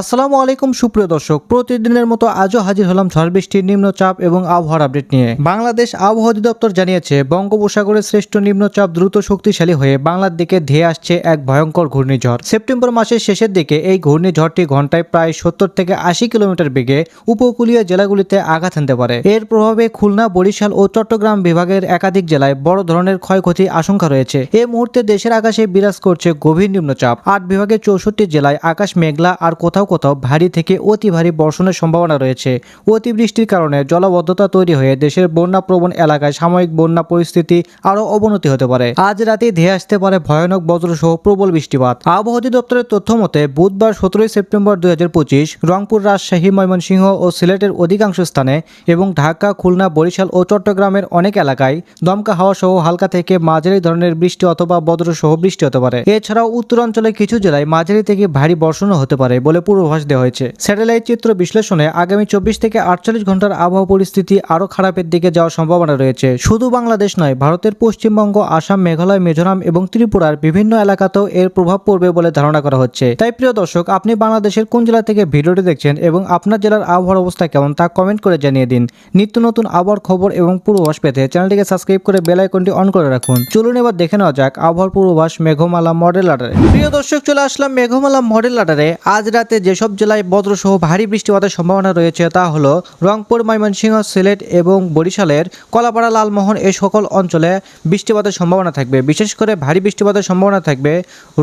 আসসালামু আলাইকুম, সুপ্রিয় দর্শক। প্রতিদিনের মতো আজও হাজির হলাম ঝড় বৃষ্টির নিম্নচাপ এবং আবহাওয়ার আপডেট নিয়ে। বাংলাদেশ আবহাওয়া অধিদপ্তর জানিয়েছে, বঙ্গোপসাগরের শ্রেষ্ঠ নিম্নচাপ দ্রুত শক্তিশালী হয়ে বাংলার দিকে ধেয়ে আসছে এক ভয়ঙ্কর ঘূর্ণিঝড়। সেপ্টেম্বর মাসের শেষের দিকে এই ঘূর্ণিঝড়টি ঘন্টায় প্রায় সত্তর থেকে আশি কিলোমিটার বেগে উপকূলীয় জেলাগুলিতে আঘাত হানতে পারে। এর প্রভাবে খুলনা, বরিশাল ও চট্টগ্রাম বিভাগের একাধিক জেলায় বড় ধরনের ক্ষয়ক্ষতি আশঙ্কা রয়েছে। এ মুহূর্তে দেশের আকাশে বিরাজ করছে গভীর নিম্নচাপ। আট বিভাগের চৌষট্টি জেলায় আকাশ মেঘলা আর কোথাও কোথাও কোথাও ভারী থেকে অতি ভারী বর্ষণের সম্ভাবনা রয়েছে। অতিবৃষ্টির কারণে জলাবদ্ধতা তৈরি হয়ে দেশের বন্যা প্রবণ এলাকায় সাময়িক বন্যা পরিস্থিতি আরও অবনতি হতে পারে। আজ রাতে ধেয়ে আসতে পারে ভয়ানক বজ্রসহ প্রবল বৃষ্টিপাত। আবহাওয়া অধিদপ্তরের তথ্য মতে, বুধবার সতেরোই সেপ্টেম্বর দুই রংপুর, রাজশাহী, ময়মনসিংহ ও সিলেটের অধিকাংশ স্থানে এবং ঢাকা, খুলনা, বরিশাল ও চট্টগ্রামের অনেক এলাকায় দমকা হাওয়া সহ হালকা থেকে মাঝারি ধরনের বৃষ্টি অথবা বজ্রসহ বৃষ্টি হতে পারে। এছাড়াও উত্তরাঞ্চলের কিছু জেলায় মাঝারি থেকে ভারী বর্ষণও হতে পারে বলে পূর্বাভাস দেওয়া হয়েছে। স্যাটেলাইট চিত্র বিশ্লেষণে আগামী চব্বিশ থেকে আটচল্লিশ ঘণ্টার আবহাওয়া পরিস্থিতি আরও খারাপের দিকে যাওয়ার সম্ভাবনা রয়েছে। শুধু বাংলাদেশ নয়, ভারতের পশ্চিমবঙ্গ, আসাম, মেঘালয়, মিজোরাম এবং ত্রিপুরার বিভিন্ন এলাকাতেও এর প্রভাব পড়বে বলে ধারণা করা হচ্ছে। তাই প্রিয় দর্শক, আপনি বাংলাদেশের কোন জেলা থেকে ভিডিওটি দেখছেন এবং আপনার জেলার আবহাওয়ার অবস্থা কেমন তা কমেন্ট করে জানিয়ে দিন। নিত্য নতুন আবহাওয়ার খবর এবং পূর্বাভাস পেতে চ্যানেলটিকে সাবস্ক্রাইব করে বেল আইকনটি অন করে রাখুন। চলুন এবার দেখে নেওয়া যাক আবহাওয়ার পূর্বাভাস মেঘমালা মডেল আডারে প্রিয় দর্শক, চলে আসলাম মেঘমালা মডেল আডারে আজ রাতে যেসব জেলায় বজ্রসহ ভারী বৃষ্টিপাতের সম্ভাবনা রয়েছে তা হলো রংপুর, ময়মনসিংহ, সিলেট এবং বরিশালের কলাপাড়া, লালমোহন এ সকল অঞ্চলে বৃষ্টিপাতের সম্ভাবনা থাকবে। বিশেষ করে ভারী বৃষ্টিপাতের সম্ভাবনা থাকবে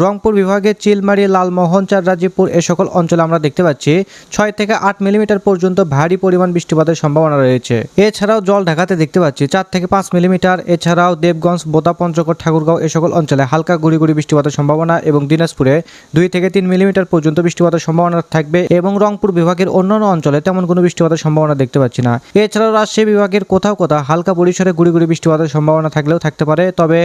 রংপুর বিভাগে চিলমারি, লালমোহন চাররাজিপুর এ সকল অঞ্চলে আমরা দেখতে পাচ্ছি ছয় থেকে আট মিলিমিটার পর্যন্ত ভারী পরিমাণ বৃষ্টিপাতের সম্ভাবনা রয়েছে। এছাড়াও জল ঢাকাতে দেখতে পাচ্ছি চার থেকে পাঁচ মিলিমিটার। এছাড়াও দেবগঞ্জ, বোদা, পঞ্চগড়, ঠাকুরগাঁও এ সকল অঞ্চলে হালকা গুড়ি গুড়ি বৃষ্টিপাতের সম্ভাবনা এবং দিনাজপুরে দুই থেকে তিন মিলিমিটার পর্যন্ত বৃষ্টিপাতের সম্ভাবনা থাকবে এবং রংপুর বিভাগের অন্যান্য অঞ্চলে তেমন কোনো বৃষ্টিপাতের সম্ভাবনা দেখতে পাচ্ছি না। এছাড়াও রাজশাহী বিভাগের কোথাও কোথাও হালকা পরিসরে গুড়ি গুড়ি বৃষ্টিপাতের সম্ভাবনা থাকলেও থাকতে পারে। তবে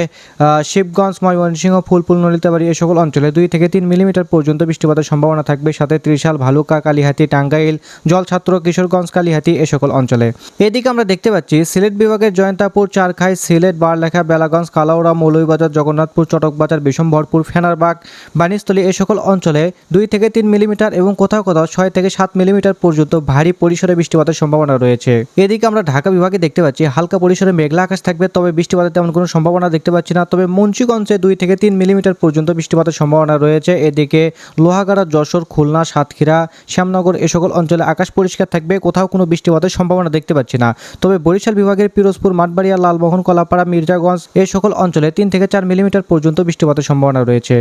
শিবগঞ্জ, ময়মনসিংহ ফুলপুল নলিতাবাড়ি এই সকল অঞ্চলে দুই থেকে তিন মিলিমিটার পর্যন্ত বৃষ্টিপাতের সম্ভাবনা থাকবে। সাথে ত্রিশাল, ভালুকা, কালিহাতি, টাঙ্গাইল, জলছাত্র, কিশোরগঞ্জ, কালিহাতি এ সকল অঞ্চলে। এদিকে আমরা দেখতে পাচ্ছি সিলেট বিভাগের জয়ন্তাপুর, চারখাই, সিলেট, বারলেখা, বেলাগঞ্জ, কালাউড়া, মৌলভীবাজার, জগন্নাথপুর, চটকবাজার বিশম্বরপুর ফেনারবাগ বানিস্থলী এ সকল অঞ্চলে দুই থেকে তিন মিলিমিটার এবং কোথাও কোথাও ছয় থেকে সাত মিলিমিটার পর্যন্ত ভারী পরিসরে বৃষ্টিপাতের সম্ভাবনা রয়েছে। এদিকে আমরা ঢাকা বিভাগে দেখতে পাচ্ছি, হালকা পরিসরে মেঘলা আকাশ থাকবে, তবে বৃষ্টিপাতের তেমন কোনো সম্ভাবনা দেখতে পাচ্ছি না। তবে মুন্সিগঞ্জে দুই থেকে তিন মিলিমিটার পর্যন্ত বৃষ্টিপাতের সম্ভাবনা রয়েছে। এদিকে লোহাগাড়া, যশোর, খুলনা, সাতক্ষীরা, শ্যামনগর এ সকল অঞ্চলে আকাশ পরিষ্কার থাকবে, কোথাও কোনো বৃষ্টিপাতের সম্ভাবনা দেখতে পাচ্ছি না। তবে বরিশাল বিভাগের পিরোজপুর, মাঠবাড়িয়া, লালমোহন, কলাপাড়া, মির্জাগঞ্জ এই সকল অঞ্চলে তিন থেকে চার মিলিমিটার পর্যন্ত বৃষ্টিপাতের সম্ভাবনা রয়েছে।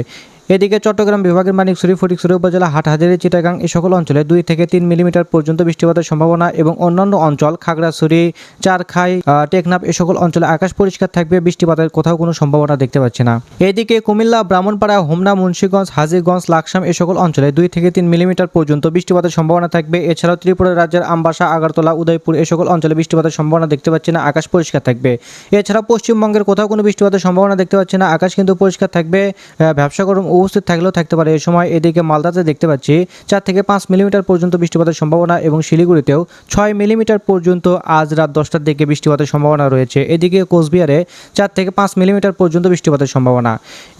এদিকে চট্টগ্রাম বিভাগের মানিকছড়ি ফটিকছড়ি উপজেলা, হাটহাজারী, চিটাগাং এই সকল অঞ্চলে দুই থেকে তিন মিলিমিটার পর্যন্ত বৃষ্টিপাতের সম্ভাবনা এবং অন্যান্য অঞ্চল খাগড়াছড়ি, চারখাই টেকনাফ এই সকল অঞ্চলে আকাশ পরিষ্কার থাকবে, বৃষ্টিপাতের কোথাও কোনো সম্ভাবনা দেখতে পাচ্ছি না। এদিকে কুমিল্লা, ব্রাহ্মণপাড়া, হোমনা, মুন্সীগঞ্জ, হাজিগঞ্জ, লাকসাম এই সকল অঞ্চলে দুই থেকে তিন মিলিমিটার পর্যন্ত বৃষ্টিপাতের সম্ভাবনা থাকবে। এছাড়াও ত্রিপুরা রাজ্যের আমবাসা, আগরতলা, উদয়পুর এই সকল অঞ্চলে বৃষ্টিপাতের সম্ভাবনা দেখতে পাচ্ছি না, আকাশ পরিষ্কার থাকবে। এছাড়া পশ্চিমবঙ্গের কোথাও কোনো বৃষ্টিপাতের সম্ভাবনা দেখতে পাচ্ছি না, আকাশ কিন্তু পরিষ্কার থাকবে ব্যবসা গরম উপস্থিত থাকলেও থাকতে পারে। এ সময় এদিকে মালদাতে দেখতে পাচ্ছি, চার থেকে পাঁচ মিলিমিটার পর্যন্ত বৃষ্টিপাতের সম্ভাবনা এবং শিলিগুড়িতেও ছয় মিলিমিটার পর্যন্ত আজ রাত দশটার দিকে বৃষ্টিপাতের সম্ভাবনা রয়েছে। এদিকে কোচবিহারে চার থেকে পাঁচ মিলিমিটার পর্যন্ত বৃষ্টিপাতের সম্ভাবনা।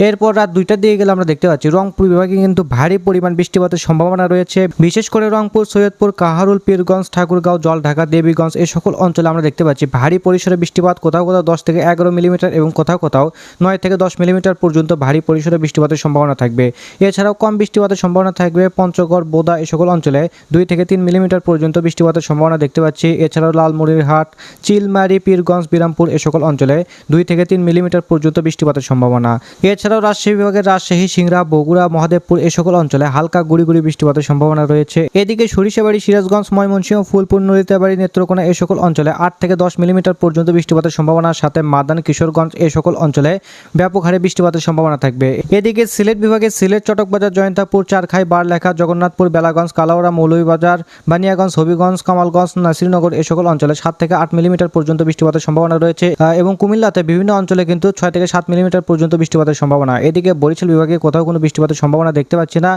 এরপর রাত দুইটার দিকে গেলে আমরা দেখতে পাচ্ছি, রংপুর বিভাগে কিন্তু ভারী পরিমাণ বৃষ্টিপাতের সম্ভাবনা রয়েছে। বিশেষ করে রংপুর, সৈয়দপুর, কাহারুল, পীরগঞ্জ, ঠাকুরগাঁও, জলঢাকা, দেবীগঞ্জ এই সকল অঞ্চলে আমরা দেখতে পাচ্ছি ভারী পরিসরে বৃষ্টিপাত, কোথাও কোথাও দশ থেকে এগারো মিলিমিটার এবং কোথাও কোথাও নয় থেকে দশ মিলিমিটার পর্যন্ত ভারী পরিসরে বৃষ্টিপাতের সম্ভাবনা থাকবে। এছাড়াও কম বৃষ্টিপাতের সম্ভাবনা থাকবে পঞ্চগড়, বোদা এই সকল অঞ্চলে। দুই থেকে তিন মিলিমিটার পর্যন্ত বৃষ্টিপাতের সম্ভাবনা দেখতে পাচ্ছি। এছাড়াও লালমনিরহাট, চিলমারি, পীরগঞ্জ, বিরামপুর এ সকল অঞ্চলে দুই থেকে তিন মিলিমিটার পর্যন্ত বৃষ্টিপাতের সম্ভাবনা। এছাড়াও রাজশাহী বিভাগের রাজশাহী, সিংড়া, বগুড়া, মহাদেবপুর এ সকল অঞ্চলে হালকা গুড়ি গুড়ি বৃষ্টিপাতের সম্ভাবনা রয়েছে। এদিকে সরিষাবাড়ি, সিরাজগঞ্জ, ময়মনসিংহ, ফুলপুর, নলিতাবাড়ি, নেত্রকোনা এই সকল অঞ্চলে আট থেকে দশ মিলিমিটার পর্যন্ত বৃষ্টিপাতের সম্ভাবনার সাথে মাদান কিশোরগঞ্জ এ সকল অঞ্চলে ব্যাপক হারে বৃষ্টিপাতের সম্ভাবনা থাকবে। এদিকে সিলেট বিভাগের সিলেট চটকবাজার জয়ন্তাপুর চারখাই বারলেখা, জগন্নাথপুর বেলাগঞ্জ কালাউড়া মৌলভীবাজার, বানিয়াগঞ্জ, হবিগঞ্জ, কামালগঞ্জ, নাসিরনগর এই সকল অঞ্চলে সাত থেকে আট মিলিমিটার পর্যন্ত বৃষ্টিপাতের সম্ভাবনা রয়েছে এবং কুমিল্লাতে বিভিন্ন অঞ্চলে কিন্তু ছয় থেকে সাত মিলিমিটার পর্যন্ত বৃষ্টিপাতের সম্ভাবনা। এদিকে বরিশাল বিভাগে কোথাও কোনো বৃষ্টিপাতের সম্ভাবনা দেখতে পাচ্ছি না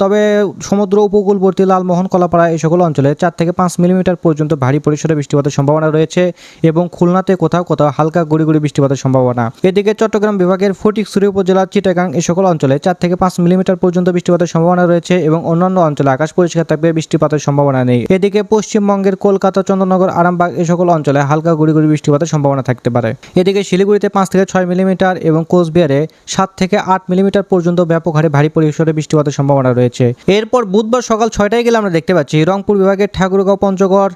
তবে সমুদ্র উপকূলবর্তী লালমোহন কলাপাড়া এই সকল অঞ্চলে চার থেকে পাঁচ মিলিমিটার পর্যন্ত ভারী পরিসরে বৃষ্টিপাতের সম্ভাবনা রয়েছে, এবং খুলনাতে কোথাও কোথাও হালকা গুড়ি গুড়ি বৃষ্টিপাতের সম্ভাবনা। এদিকে চট্টগ্রাম বিভাগের ফটিকছড়ি উপজেলা চিটাগাং এই সকল অঞ্চলে অঞ্চলে চার থেকে পাঁচ মিলিমিটার পর্যন্ত বৃষ্টিপাতের সম্ভাবনা রয়েছে এবং অন্যান্য অঞ্চলে আকাশ পরিষ্কার থাকবে বৃষ্টিপাতের সম্ভাবনা নেই। এদিকে পশ্চিমবঙ্গের কলকাতা চন্দ্রনগর আরামবাগ এ সকল অঞ্চলে হালকা গুড়ি গুড়ি বৃষ্টিপাতের সম্ভাবনা থাকতে পারে। এদিকে শিলিগুড়িতে পাঁচ থেকে ছয় মিলিমিটার এবং কোচবিহারে সাত থেকে আট মিলিমিটার পর্যন্ত ব্যাপক হারে ভারী পরিসরে বৃষ্টিপাতের সম্ভাবনা রয়েছে। এরপর বুধবার সকাল ছয়টায় গেলে আমরা দেখতে পাচ্ছি রংপুর বিভাগের ঠাকুরগাঁও পঞ্চগড়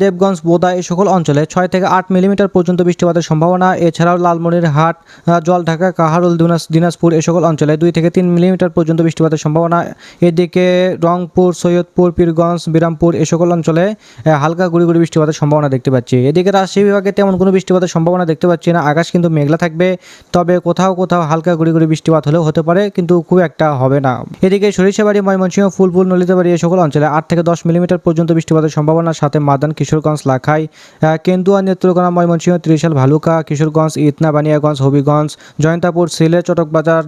দেবগঞ্জ বোদা এ সকল অঞ্চলে ছয় থেকে আট মিলিমিটার পর্যন্ত বৃষ্টিপাতের সম্ভাবনা। এছাড়াও লালমনিরহাট আহ, জলঢাকা কাহারুল দিনাজ দিনাজপুর এ সকল অঞ্চলে দুই থেকে তিন মিলিমিটার পর্যন্ত বৃষ্টিপাতের সম্ভাবনা। এদিকে রংপুর, সৈয়দপুর, পীরগঞ্জ, বিরামপুর এ সকল অঞ্চলে হালকা গুড়ি গুড়ি বৃষ্টিপাতের সম্ভাবনা দেখতে পাচ্ছি। এদিকে রাজশাহী বিভাগে তেমন কোনো বৃষ্টিপাতের সম্ভাবনা দেখতে পাচ্ছি না। আকাশ কিন্তু মেঘলা থাকবে, তবে কোথাও কোথাও হালকা গুড়ি গুড়ি বৃষ্টিপাত হলেও হতে পারে, কিন্তু খুব একটা হবে না। এদিকে সরিষাবাড়ি, ময়মনসিংহ, ফুলপুর, নলিতাবাড়ি এই সকল অঞ্চলে আট থেকে দশ মিলিমিটার পর্যন্ত বৃষ্টিপাতের সম্ভাবনা সাথে মাদান, কিশোরগঞ্জ, লাখাই কেন্দুয়া, নেত্রকোনা, ময়মনসিংহ, ত্রিশাল, ভালুকা, কিশোরগঞ্জ, ইতনা, বানিয়াগঞ্জ, হবিগঞ্জ, জয়ন্তাপুর, সিলেট, চটকবাজার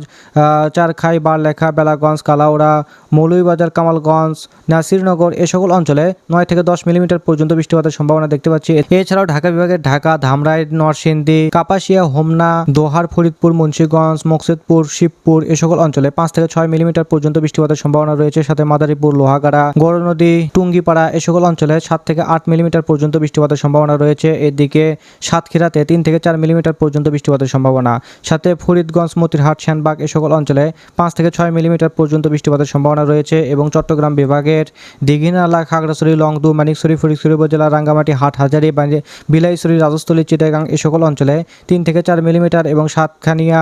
চারখাই বারলেখা বেলাগঞ্জ, কালাউড়া, মৌলভীবাজার, কামালগঞ্জ, নাসিরনগর এ সকল অঞ্চলে নয় থেকে দশ মিলিমিটার পর্যন্ত বৃষ্টিপাতের সম্ভাবনা দেখতে পাচ্ছি। এছাড়াও ঢাকা বিভাগের ঢাকা, ধামরাই, নরসিংদী, কাপাসিয়া, হোমনা, দোহার, ফরিদপুর, মুন্সিগঞ্জ, মকসেদপুর, শিবপুর এ সকল অঞ্চলে পাঁচ থেকে ছয় মিলিমিটার পর্যন্ত বৃষ্টিপাতের সম্ভাবনা রয়েছে। সাথে মাদারীপুর, লোহাগাড়া গড় নদী টুঙ্গিপাড়া এ সকল অঞ্চলে সাত থেকে আট মিলিমিটার পর্যন্ত বৃষ্টিপাতের সম্ভাবনা রয়েছে। এদিকে সাতক্ষীরাতে তিন থেকে চার মিলিমিটার পর্যন্ত বৃষ্টিপাতের সম্ভাবনা। সাথে ফরিদগঞ্জ, মতিরহাট শ্যানবাগ এ সকল অঞ্চলে পাঁচ থেকে ছয় মিলিমিটার পর্যন্ত বৃষ্টিপাতের সম্ভাবনা রয়েছে এবং চট্টগ্রাম বিভাগের দিঘিনালা, খাগড়াছড়ি, লংদু, মানিকছড়ি, ফরিদছড়ি উপজেলা, রাঙ্গামাটি, হাটহাজারি বিলাইছড়ি, রাজস্থলী, চিটাগাং এ সকল অঞ্চলে তিন থেকে চার মিলিমিটার এবং সাতখানিয়া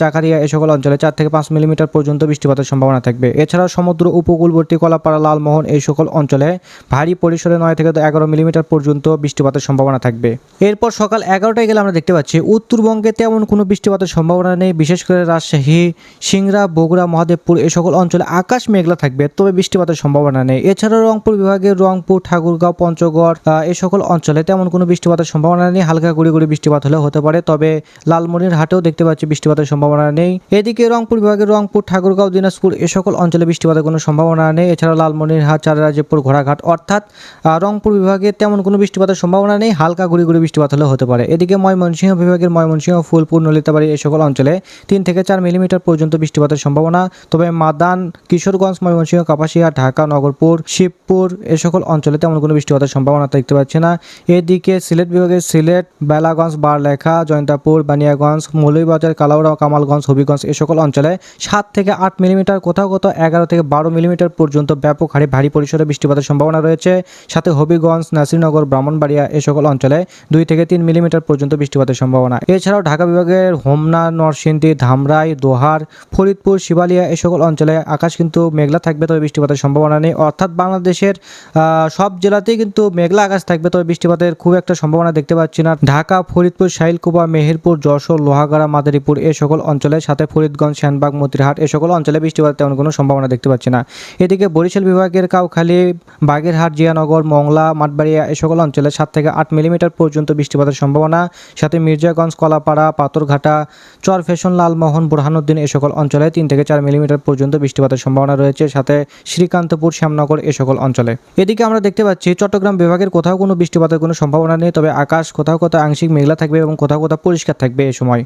চাকারিয়া এ সকল অঞ্চলে চার থেকে পাঁচ মিলিমিটার পর্যন্ত বৃষ্টিপাতের সম্ভাবনা থাকবে। এছাড়া সমুদ্র উপকূলবর্তী কলাপাড়া, লালমোহন এই সকল অঞ্চলে ভারী পরিসরে নয় থেকে এগারো মিলিমিটার পর্যন্ত বৃষ্টিপাতের সম্ভাবনা থাকবে। এরপর সকাল এগারোটায় গেলে আমরা দেখতে পাচ্ছি, উত্তরবঙ্গে তেমন কোনো বৃষ্টিপাতের সম্ভাবনা নেই, বিশেষ করে রাজশাহী সিংড়া, বগুড়া, মহাদেবপুর এ সকল অঞ্চলে আকাশ মেঘলা থাকবে, তবে বৃষ্টিপাতের সম্ভাবনা নেই। এছাড়াও রংপুর বিভাগের রংপুর, ঠাকুরগাঁও, পঞ্চগড় এ সকল অঞ্চলে তেমন কোনো বৃষ্টিপাতের সম্ভাবনা নেই। হালকা গুড়ি গুড়ি বৃষ্টিপাত হলেও হতে পারে, তবে লালমনির হাটেও দেখতে পাচ্ছি বৃষ্টিপাতের সম্ভাবনা নেই। এদিকে রংপুর বিভাগের রংপুর, ঠাকুরগাঁও, দিনাজপুর এ সকল অঞ্চলে বৃষ্টিপাতের কোনো সম্ভাবনা নেই। এছাড়াও লালমনিরহাট চারারাজপুর ঘোড়াঘাট, অর্থাৎ রংপুর বিভাগে তেমন কোনো বৃষ্টিপাতের সম্ভাবনা নেই। হালকা গুড়ি গুড়ি বৃষ্টিপাত হলেও হতে পারে। এদিকে ময়মনসিংহ বিভাগের ময়মনসিংহ, ফুলপুর, নলিতাবাড়ি এ সকল অঞ্চলে তিন থেকে চার মিলিমিটার পর্যন্ত বৃষ্টিপাতের সম্ভাবনা। তবে মাদান, কিশোরগঞ্জ, ময়মনসিংহ, কাপাসিয়া, ঢাকা, নগরপুর, শিবপুর এ সকল অঞ্চলে তেমন কোনো বৃষ্টিপাতের সম্ভাবনা দেখতে পাচ্ছি না। এদিকে সিলেট বিভাগের সিলেট, বেলাগঞ্জ, বারলেখা, জয়ন্তাপুর, বানিয়াগঞ্জ, মৌলভীবাজার, কালাউড়া, কামালগঞ্জ, হবিগঞ্জ এ সকল অঞ্চলে সাত থেকে আট মিলিমিটার, কোথাও কোথাও এগারো থেকে বারো মিলিমিটার পর্যন্ত ব্যাপক হারে ভারী পরিসরে বৃষ্টিপাতের সম্ভাবনা রয়েছে। সাথে হবিগঞ্জ, নাসিরনগর, ব্রাহ্মণবাড়িয়া এ সকল অঞ্চলে দুই থেকে তিন মিলিমিটার পর্যন্ত বৃষ্টিপাতের সম্ভাবনা। এছাড়াও ঢাকা বিভাগের হোমনা, নরসিংদী, ধামরাই, দোহার ফরিদপুর, শিবালিয়া এই সকল অঞ্চলে আকাশ কিন্তু মেঘলা থাকবে, তবে বৃষ্টিপাতের সম্ভাবনা নেই। অর্থাৎ বাংলাদেশের সব জেলাতেই কিন্তু মেঘলা আকাশ থাকবে, তবে বৃষ্টিপাতের খুব একটা সম্ভাবনা দেখতে পাচ্ছি না। ঢাকা, ফরিদপুর, শাইলকুপা, মেহেরপুর, যশোর, লোহাগাড়া, মাদারীপুর এ সকল অঞ্চলে, সাথে ফরিদগঞ্জ শ্যানবাগ মতিরহাট এ সকল অঞ্চলে বৃষ্টিপাতের তেমন কোনো সম্ভাবনা দেখতে পাচ্ছি না। এদিকে বরিশাল বিভাগের কাউখালী, বাগেরহাট, জিয়ানগর, মংলা, মাঠবাড়িয়া এ সকল অঞ্চলে সাত থেকে আট মিলিমিটার পর্যন্ত বৃষ্টিপাতের সম্ভাবনা। সাথে মির্জাগঞ্জ, কলাপাড়া, পাথরঘাটা, চরফেশন, লালমোহন, বুরহানুদ্দিন এই সকল অঞ্চলে তিন থেকে চার মিলিমিটার পর্যন্ত বৃষ্টিপাতের সম্ভাবনা রয়েছে, সাথে শ্রীকান্তপুর, শ্যামনগর এ সকল অঞ্চলে। এদিকে আমরা দেখতে পাচ্ছি, চট্টগ্রাম বিভাগের কোথাও কোনো বৃষ্টিপাতের কোনো সম্ভাবনা নেই, তবে আকাশ কোথাও কোথাও আংশিক মেঘলা থাকবে এবং কোথাও কোথাও পরিষ্কার থাকবে এ সময়।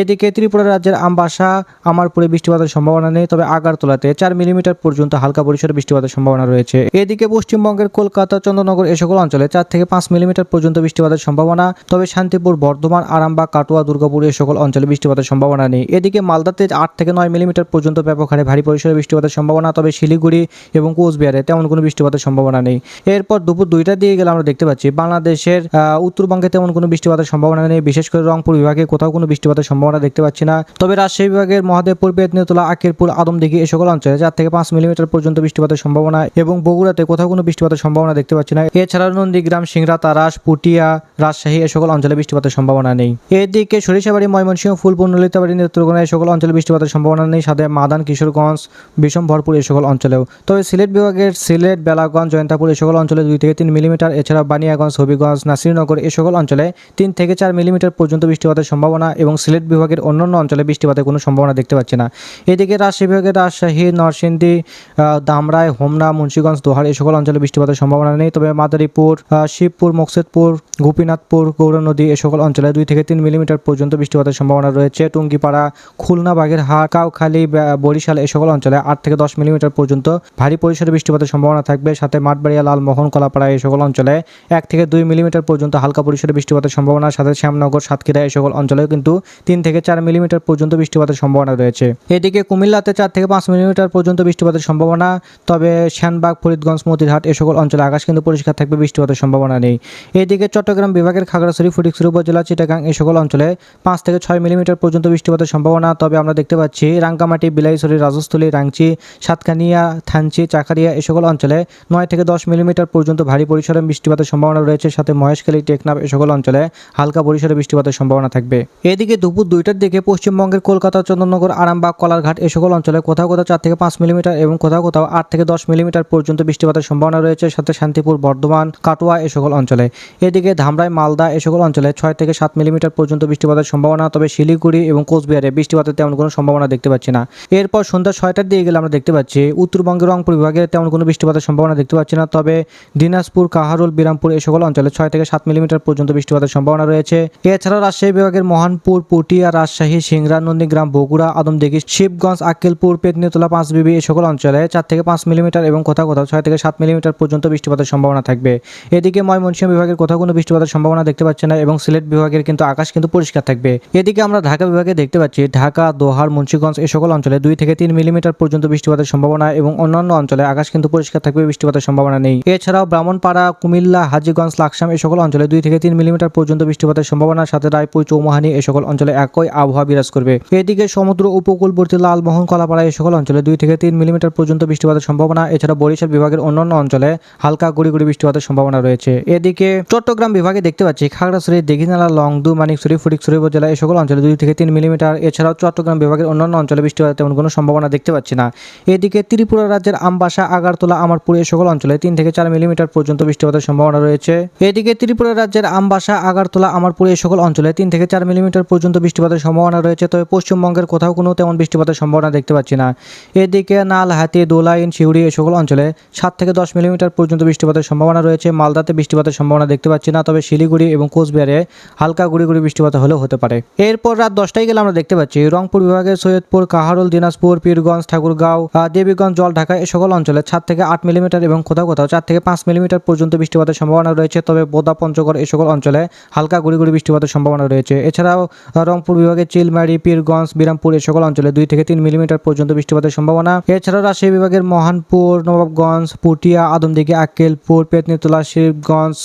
এদিকে ত্রিপুরা রাজ্যের আমবাসা, আমারপুরে বৃষ্টিপাতের সম্ভাবনা নেই, তবে আগারতলাতে চার মিলিমিটার পর্যন্ত হালকা পরিসরে বৃষ্টিপাতের সম্ভাবনা রয়েছে। এদিকে পশ্চিমবঙ্গের কলকাতা, চন্দ্রনগর এ সকল অঞ্চলে চার থেকে পাঁচ মিলিমিটার পর্যন্ত বৃষ্টিপাতের সম্ভাবনা, তবে শান্তিপুর, বর্ধমান, আরামবাগ, কাটোয়া, দুর্গাপুর এ সকল অঞ্চলে বৃষ্টিপাতের সম্ভাবনা নেই। এদিকে মালদাতে আট থেকে নয় মিলিমিটার পর্যন্ত ব্যাপক হারে ভারী পরিসরে বৃষ্টিপাতের সম্ভাবনা, তবে শিলিগুড়ি এবং কোচবিহারে তেমন কোনো বৃষ্টিপাতের সম্ভাবনা নেই। এরপর দুপুর দুইটার দিয়ে গেলে আমরা দেখতে পাচ্ছি, বাংলাদেশের উত্তরবঙ্গে তেমন কোনো বৃষ্টিপাতের সম্ভাবনা নেই, বিশেষ করে রংপুর বিভাগে কোথাও কোনো বৃষ্টিপাতের সম্ভাবনা দেখতে পাচ্ছি না। তবে রাজশাহী বিভাগের মহাদেবপুর বেদনেতলা আকিরপুর আদমদিঘি এ সকল অঞ্চলে চার থেকে পাঁচ মিলিমিটার পর্যন্ত বৃষ্টিপাতের সম্ভাবনা এবং বগুড়াতে কোথাও কোনো বৃষ্টিপাতের সম্ভাবনা দেখতে পাচ্ছি না। এছাড়া নন্দীগ্রাম সিংরা তারাস, পুটিয়া, রাজশাহী এ সকল অঞ্চলে বৃষ্টিপাতের সম্ভাবনা নেই। এদিকে সরিষাবাড়ি, ময়মনসিংহ ফুলপুর নলিতাবাড়ি নেত্রকোনা এই সকল অঞ্চলে বৃষ্টিপাতের সম্ভাবনা নেই সাথে মাদান কিশোরগঞ্জ বিষম ভরপুর এই সকল অঞ্চলেও। তবে সিলেট বিভাগের সিলেট বেলাগঞ্জ জয়ন্তাপুর এই সকল অঞ্চলে দুই থেকে তিন মিলিমিটার এছাড়া বানিয়াগঞ্জ হবিগঞ্জ নাসিরনগর এই সকল অঞ্চলে তিন থেকে চার মিলিমিটার পর্যন্ত বৃষ্টিপাতের সম্ভাবনা এবং সিলেট বিভাগের অন্যান্য অঞ্চলে বৃষ্টিপাতের কোনো সম্ভাবনা দেখতে পাচ্ছি না। এদিকে রাজশাহী বিভাগের রাজশাহী নরসিংদী আহ, দামরাই হোমনা মুন্সিগঞ্জ দোহার এই সকল অঞ্চলে বৃষ্টিপাতের সম্ভাবনা নেই। তবে মাদারীপুর শিবপুর মকসেদপুর গোপীনাথপুর গৌর নদী এ সকল অঞ্চলে দুই থেকে তিন মিলিমিটার পর্যন্ত বৃষ্টিপাতের সম্ভাবনা রয়েছে। টুঙ্গিপাড়া খুলনা বাগেরহাট কাউখালী বরিশাল এই সকল অঞ্চলে আট থেকে দশ মিলিমিটার পর্যন্ত ভারী পরিসরে বৃষ্টিপাতের সম্ভাবনা থাকবে। সাথে মাঠবাড়িয়া, লালমোহন, কলাপাড়া এই সকল অঞ্চলে এক থেকে দুই মিলিমিটার পর্যন্ত হালকা পরিসরে বৃষ্টিপাতের সম্ভাবনা। সাথে শ্যামনগর, সাতক্ষীরা এই সকল অঞ্চলেও কিন্তু তিন থেকে চার মিলিমিটার পর্যন্ত বৃষ্টিপাতের সম্ভাবনা রয়েছে। এদিকে কুমিল্লাতে চার থেকে পাঁচ মিলিমিটার পর্যন্ত বৃষ্টিপাতের সম্ভাবনা। তবে শ্যানবাগ ফরিদগঞ্জ, মতিরহাট এ সকল অঞ্চলে আকাশ কিন্তু পরিষ্কার থাকবে, বৃষ্টিপাতের সম্ভাবনা নেই। এদিকে চট্টগ্রাম বিভাগের খাগড়াছড়ি, ফটিকছড়ি উপজেলা, চিটাগাং এই সকল অঞ্চলে পাঁচ থেকে ছয় মিলিমিটার পর্যন্ত বৃষ্টিপাতের সম্ভাবনা। তবে আমরা দেখতে পাচ্ছি রাঙ্গামাটি, বিলাইছড়ি, রাজস্থলী, রাংচি, সাতকানিয়া, থানচি, চাকারিয়া এই সকল অঞ্চলে নয় থেকে দশ মিলিমিটার পর্যন্ত ভারী পরিসরে বৃষ্টিপাতের সম্ভাবনা রয়েছে। সাথে মহেশখালী, টেকনাফ এ সকল অঞ্চলে হালকা পরিসরে বৃষ্টিপাতের সম্ভাবনা থাকবে। এদিকে দুপুর দুইটার দিকে পশ্চিমবঙ্গের কলকাতা, চন্দননগর, আরামবাগ, কলারঘাট এ সকল অঞ্চলে কোথাও কোথাও চার থেকে পাঁচ মিলিমিটার এবং কোথাও কোথাও আট থেকে দশ মিলিমিটার পর্যন্ত বৃষ্টিপাতের সম্ভাবনা রয়েছে। সাথে শান্তিপুর, বর্ধমান, কাটোয়া এ সকল অঞ্চলে। এদিকে ধামরাই, মালদা এ সকল অঞ্চলে ছয় থেকে সাত মিলিমিটার পর্যন্ত বৃষ্টিপাতের সম্ভাবনা, তবে শিলিগুড়ি এবং কোচবিহারে বৃষ্টিপাতের তেমন কোনো সম্ভাবনা দেখতে পাচ্ছি না। এরপর সন্ধ্যা ছয়টার দিকে গেলে আমরা দেখতে পাচ্ছি, উত্তরবঙ্গের রংপুর বিভাগে তেমন কোনো বৃষ্টিপাতের সম্ভাবনা দেখতে পাচ্ছি না, তবে দিনাজপুর, কাহারুল, বিরামপুর এ সকল অঞ্চলে ছয় থেকে সাত মিলিমিটার পর্যন্ত বৃষ্টিপাতের সম্ভাবনা রয়েছে। এছাড়াও রাজশাহী বিভাগের মহানপুর, পুটিয়া, রাজশাহী, সিংড়া, নন্দীগ্রাম, বগুড়া, আদমদিঘি, শিবগঞ্জ, আক্কেলপুর, পেতনিতলা, পাঁচবিবি এই সকল অঞ্চলে চার থেকে পাঁচ মিলিমিটার এবং কোথাও কোথাও ছয় থেকে সাত মিলিমিটার পর্যন্ত বৃষ্টিপাতের সম্ভাবনা থাকবে। এদিকে ময়মনসিংহ বিভাগের কোথাও কোনো বৃষ্টিপাতের সম্ভাবনা দেখতে পাচ্ছি না এবং সিলেট বিভাগের কিন্তু আকাশ কিন্তু পরিষ্কার থাকবে। এদিকে আমরা ঢাকা বিভাগে দেখতে পাচ্ছি, ঢাকা, দোহার, মুন্সিগঞ্জ এই সকল অঞ্চলে দুই থেকে তিন মিলিমিটার পর্যন্ত বৃষ্টিপাতের সম্ভাবনা এবং অন্যান্য অঞ্চলে আকাশ কিন্তু পরিষ্কার থাকবে, বৃষ্টিপাতের সম্ভাবনা নেই। এছাড়াও ব্রাহ্মণপাড়া, কুমিল্লা, হাজিগঞ্জ, লাকসাম এই সকল অঞ্চলে দুই থেকে তিন মিলিমিটার পর্যন্ত বৃষ্টিপাতের সম্ভাবনা, সাথে রায়পুর, চৌমুহানি এই সকল অঞ্চলে একই আবহাওয়া বিরাজ করবে। এদিকে সমুদ্র, উপকূলবর্তী লালমোহন, কলাপাড়া এ সকল অঞ্চলে দুই থেকে তিন মিলিমিটার পর্যন্ত বৃষ্টিপাতের সম্ভাবনা। এছাড়া বরিশাল বিভাগের অন্যান্য অঞ্চলে হালকা গুড়ি গুড়ি বৃষ্টিপাতের সম্ভাবনা রয়েছে। এদিকে চট্টগ্রাম বিভাগে দেখতে পাচ্ছি খাগড়াছড়ি, দিঘিনালা, লংদু, মানিকছড়ি, ফটিকছড়ি উপজেলা এ সকল অঞ্চলে দুই থেকে তিন মিলিমিটার। এছাড়াও চট্টগ্রাম বিভাগের অন্যান্য অঞ্চলে বৃষ্টিপাতের তেমন কোনো সম্ভাবনা দেখতে পাচ্ছি না। এদিকে ত্রিপুরা রাজ্যের আমবাসা, আগারতলা আমারপুর এই সকল অঞ্চলে তিন থেকে চার মিলিমিটার পর্যন্ত বৃষ্টিপাতের সম্ভাবনা রয়েছে। এদিকে ত্রিপুরা রাজ্যের আমবাসা, আগারতলা আমারপুর এই সকল অঞ্চলে তিন থেকে চার মিলিমিটার পর্যন্ত বৃষ্টিপাতের সম্ভাবনা রয়েছে, তবে পশ্চিমবঙ্গের কোথাও কোনো তেমন বৃষ্টিপাতের সম্ভাবনা দেখতে পাচ্ছি না। এদিকে নালহাতি দোলাইন, শিউড়ি এই সকল অঞ্চলে সাত থেকে দশ মিলিমিটার পর্যন্ত বৃষ্টিপাতের সম্ভাবনা রয়েছে। মালদাতে বৃষ্টিপাতের সম্ভাবনা দেখতে পাচ্ছি না, তবে শিলিগুড়ি এবং কোচবিহারে হালকা গুড়ি গুড়ি বৃষ্টিপাত হলেও হতে পারে। এরপর রাত দশটায় গেলে আমরা দেখতে পাচ্ছি, রংপুর বিভাগের সৈয়দপুর, কাহারুল, দিনাজপুর, পীরগঞ্জ, ঠাকুরগাঁও দেবীগঞ্জ, জলঢাকা এই সকল অঞ্চলে সাত থেকে আট মিলিমিটার এবং কোথাও কোথাও চার থেকে পাঁচ মিলিমিটার পর্যন্ত বৃষ্টিপাতের সম্ভাবনা রয়েছে। তবে বোদা, পঞ্চগড় এই সকল অঞ্চলে হালকা গুড়ি গুড়ি বৃষ্টিপাতের সম্ভাবনা রয়েছে। এছাড়াও রংপুর বিভাগে চিলমারি, পীরগঞ্জ, বিরামপুর এই সকল অঞ্চলে দুই থেকে তিন মিলিমিটার পর্যন্ত বৃষ্টিপাতের সম্ভাবনা। এছাড়াও রাজশাহী বিভাগের মহানপুর, নবাবগঞ্জ, পুটিয়া, আদমদিঘি, আক্কেলপুর, পেতনিতলা শিবগঞ্জ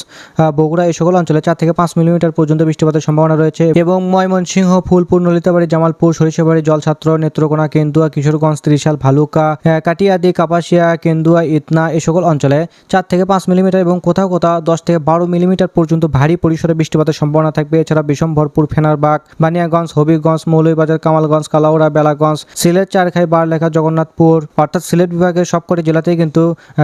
বগুড়া এই সকল অঞ্চলে চার থেকে পাঁচ মিলিমিটার পর্যন্ত বৃষ্টিপাতের সম্ভাবনা রয়েছে। এবং ময়মনসিংহ, ফুলপুর, নলিতাবাড়ি, জামালপুর, সরিষাবাড়ি জলছাত্র নেত্রকোনা, কেন্দুয়া, কিশোরগঞ্জ, ত্রিশাল, ভালুকা কাটিয়াদি, কাপাসিয়া, কেন্দুয়া, ইতনা এই সকল অঞ্চলে চার থেকে পাঁচ মিলিমিটার এবং কোথাও কোথাও দশ থেকে বারো মিলিমিটার পর্যন্ত ভারী পরিসরে বৃষ্টিপাতের সম্ভাবনা থাকবে। এছাড়া বিষমভরপুর ফেনারবাগ, বানিয়াগঞ্জ, হবিগঞ্জ, মৌলভীবাজার, কামালগঞ্জ, কালাউড়া, বেলাগঞ্জ, সিলেট, চারখাই, বারলেখা, জগন্নাথপুর অর্থাৎ সিলেট বিভাগের সবকটি জেলাতেই কিন্তু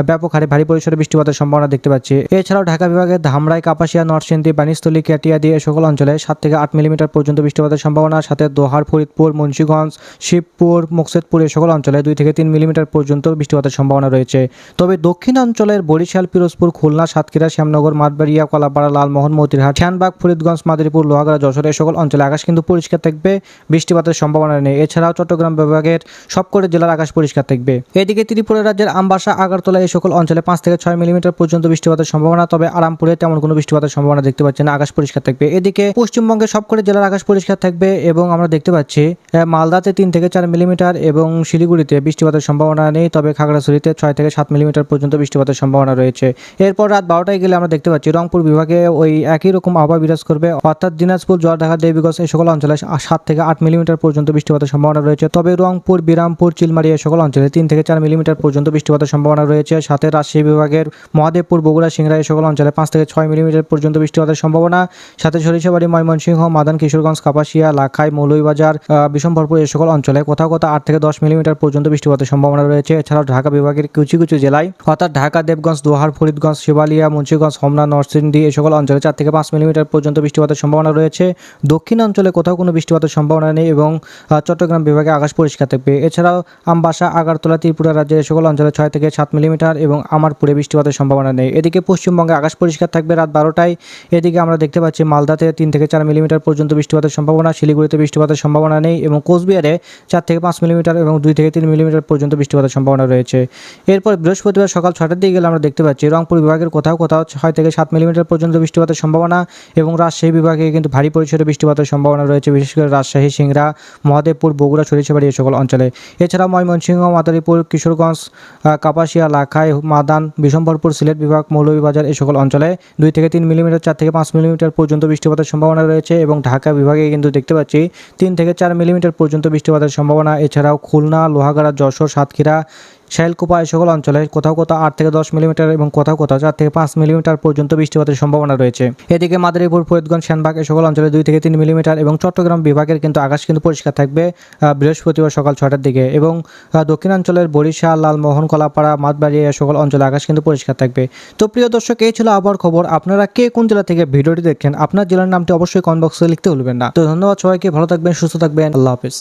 ব্যাপক হারে ভারী পরিসরে বৃষ্টিপাতের সম্ভাবনা দেখতে পাচ্ছি। এছাড়াও ঢাকা বিভাগের ধামরাই, কাপাসিয়া, নরসিংদী বানিস্থলী কেটিয়াদি এ সকল অঞ্চলে সাত থেকে আট মিলিমিটার পর্যন্ত বৃষ্টিপাতের সম্ভাবনা, সাথে দোহার, ফরিদপুর, মুন্সিগঞ্জ শিবপুর, মুকসেদপুর এ সকল অঞ্চলে দুই থেকে তিন মিলিমিটার পর্যন্ত বৃষ্টিপাতের সম্ভাবনা রয়েছে। তবে দক্ষিণাঞ্চলের বরিশাল, পিরোজপুর, খুলনা, সাতক্ষীরা, শ্যামনগর, মাঠবাড়িয়া, কলাপাড়া, লালমোহন, মতিরহাট শ্যানবাগ ফরিদগঞ্জ, মাদারীপুর, লোহাগড়া, যশোর এ সকল অঞ্চলে আকাশ কিন্তু পরিষ্কার থাকবে, বৃষ্টিপাতের সম্ভাবনা নেই। এছাড়াও চট্টগ্রাম বিভাগের সবকটি জেলার আকাশ পরিষ্কার থাকবে। এদিকে ত্রিপুরা রাজ্যের আমবাসা, আগারতলা এই সকল অঞ্চলে পাঁচ থেকে ছয় মিলিমিটার পর্যন্ত বৃষ্টিপাতের সম্ভাবনা, তবে আরামপুরে তেমন কোনো বৃষ্টিপাতের সম্ভাবনা দেখতে পাচ্ছি না, আকাশ পরিষ্কার থাকবে। এদিকে পশ্চিমবঙ্গের সবকটি জেলার আকাশ পরিষ্কার থাকবে এবং আমরা দেখতে পাচ্ছি মালদাতে তিন থেকে চার মিলিমিটার এবং শিলিগুড়িতে বৃষ্টিপাতের সম্ভাবনা নেই তবে খাগড়াছড়িতে ছয় থেকে সাত মিলিমিটার পর্যন্ত বৃষ্টিপাতের সম্ভাবনা রয়েছে। এরপর রাত বারোটায় গেলে আমরা দেখতে পাচ্ছি রংপুর বিভাগে ওই একই রকম আবহাওয়া বিরাজ করবে অর্থাৎ দিনাজপুর জয়ঢাকা দেবীগঞ্জ এই সকল অঞ্চলে সাত থেকে আট মিলিমিটার পর্যন্ত বৃষ্টিপাতের সম্ভাবনা রয়েছে। তবে রংপুর বিরামপুর চিলমারি এই সকল অঞ্চলে তিন থেকে চার মিলিমিটার পর্যন্ত বৃষ্টিপাতের সম্ভাবনা রয়েছে। সাথে রাজশাহী বিভাগের মহাদেবপুর বগুড়া সিংড়া এই সকল অঞ্চলে পাঁচ থেকে ছয় মিলিমিটার পর্যন্ত বৃষ্টিপাতের সম্ভাবনা। সাথে সরিষাবাড়ি ময়মনসিংহ মাদান কিশোরগঞ্জ কাপাসিয়া লাখাই মৌলভীবাজার আহ, বিষমভরপুর এই সকল অঞ্চলে কোথাও কোথাও আট থেকে দশ মিলিমিটার পর্যন্ত বৃষ্টিপাতের সম্ভাবনা রয়েছে। এছাড়াও ঢাকা বিভাগের কিছু কিছু জেলায় অর্থাৎ ঢাকা, দেবগঞ্জ, দোহার, ফরিদগঞ্জ, শিবালিয়া, মুন্সিগঞ্জ, হোমনা, নরসিংদী এই সকল অঞ্চলে চার থেকে পাঁচ মিলিমিটার পর্যন্ত বৃষ্টিপাতের সম্ভাবনা রয়েছে। দক্ষিণ অঞ্চলে কোথাও কোনো বৃষ্টিপাতের সম্ভাবনা নেই এবং চট্টগ্রাম বিভাগে আকাশ পরিষ্কার থাকবে। এছাড়াও আমবাসা, আগারতলা, ত্রিপুরা রাজ্যের সকল অঞ্চলে ছয় থেকে সাত মিলিমিটার এবং আমারপুরে বৃষ্টিপাতের সম্ভাবনা নেই। এদিকে পশ্চিমবঙ্গে আকাশ পরিষ্কার থাকবে রাত বারোটায়। এদিকে আমরা দেখতে পাচ্ছি মালদাতে তিন থেকে চার মিলিমিটার পর্যন্ত বৃষ্টিপাতের সম্ভাবনা, শিলিগুড়িতে বৃষ্টিপাতের সম্ভাবনা নেই এবং কোচবিহারে চার থেকে পাঁচ মিলিমিটার এবং দুই থেকে তিন মিলিমিটার পর্যন্ত বৃষ্টিপাতের সম্ভাবনা রয়েছে। এরপর বৃহস্পতিবার সকাল ছটার দিকে গেলে আমরা দেখতে পাচ্ছি, রংপুর বিভাগের কোথাও কোথাও ছয় থেকে সাত মিলিমিটার পর্যন্ত বৃষ্টিপাতের সম্ভাবনা এবং রাজশাহী বিভাগে কিন্তু ভারী পরিসরে বৃষ্টিপাতের সম্ভাবনা রয়েছে, বিশেষ করে রাজশাহী, সিংড়া, মহাদেবপুর, বগুড়া, সরিষাবাড়ি এই সকল অঞ্চলে। এছাড়া ময়মনসিংহ, মাদারীপুর, কিশোরগঞ্জ কাপাসিয়া, লাখাই, মাদান বিশম্বরপুর সিলেট বিভাগ, মৌলভীবাজার এই সকল অঞ্চলে দুই থেকে তিন মিলিমিটার, চার থেকে পাঁচ মিলিমিটার পর্যন্ত বৃষ্টিপাতের সম্ভাবনা রয়েছে এবং ঢাকা বিভাগে কিন্তু দেখতে পাচ্ছি, তিন থেকে চার মিলিমিটার পর্যন্ত বৃষ্টিপাতের সম্ভাবনা, এছাড়াও খুলনা, লোহাগাড়া, যশোর, সাতক্ষীরা, শাইলকুপা, এই সকল অঞ্চলে কোথাও কোথাও আট থেকে দশ মিলিমিটার এবং কোথাও কোথাও চার থেকে পাঁচ মিলিমিটার পর্যন্ত বৃষ্টিপাতের সম্ভাবনা রয়েছে। এদিকে মাদারীপুর, ফরিদগঞ্জ শ্যানবাগ এই সকল অঞ্চলে দুই থেকে তিন মিলিমিটার এবং চট্টগ্রাম বিভাগের কিন্তু আকাশ কিন্তু পরিষ্কার থাকবে বৃহস্পতিবার সকাল ছটার দিকে এবং দক্ষিণাঞ্চলের বরিশাল, লালমোহন, কলাপাড়া মাতবাড়ি এই সকল অঞ্চলে আকাশ কিন্তু পরিষ্কার থাকবে। তো প্রিয় দর্শক, এই ছিল আবার খবর। আপনারা কে কোন জেলা থেকে ভিডিওটি দেখছেন, আপনার জেলার নামটি অবশ্যই কমেন্ট বক্সে লিখতে ভুলবেন না। তো ধন্যবাদ সবাইকে, ভালো থাকবেন, সুস্থ থাকবেন, আল্লাহ হাফিজ।